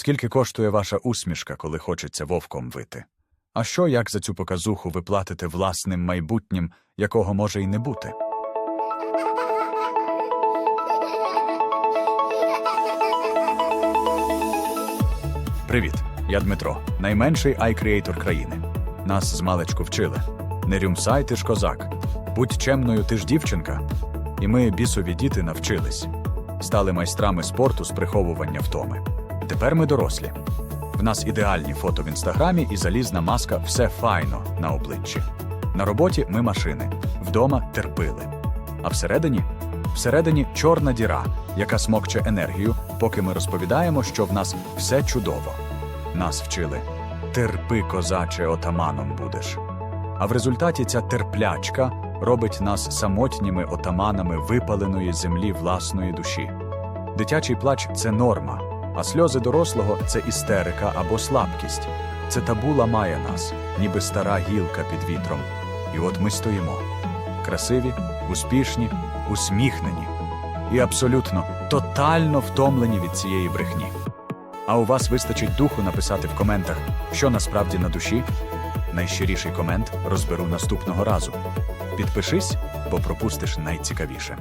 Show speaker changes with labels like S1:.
S1: Скільки коштує ваша усмішка, коли хочеться вовком вити? А що, як за цю показуху ви платите власним майбутнім, якого може й не бути? Привіт, я Дмитро, найменший айкреатор країни. Нас з маличку вчили. Не рюмсай ти ж козак, будь чемною ти ж дівчинка. І ми, бісові діти, навчились. Стали майстрами спорту з приховування втоми. Тепер ми дорослі. В нас ідеальні фото в інстаграмі і залізна маска все файно на обличчі. На роботі ми машини, вдома терпили. А всередині? Всередині чорна діра, яка смокче енергію, поки ми розповідаємо, що в нас все чудово. Нас вчили терпи, козаче, отаманом будеш. А в результаті ця терплячка робить нас самотніми отаманами випаленої землі власної душі. Дитячий плач це норма, а сльози дорослого це істерика або слабкість. Це табу ламає нас, ніби стара гілка під вітром. І от ми стоїмо красиві, успішні, усміхнені і абсолютно тотально втомлені від цієї брехні. А у вас вистачить духу написати в коментах, що насправді на душі? Найщиріший комент розберу наступного разу. Підпишись, бо пропустиш найцікавіше.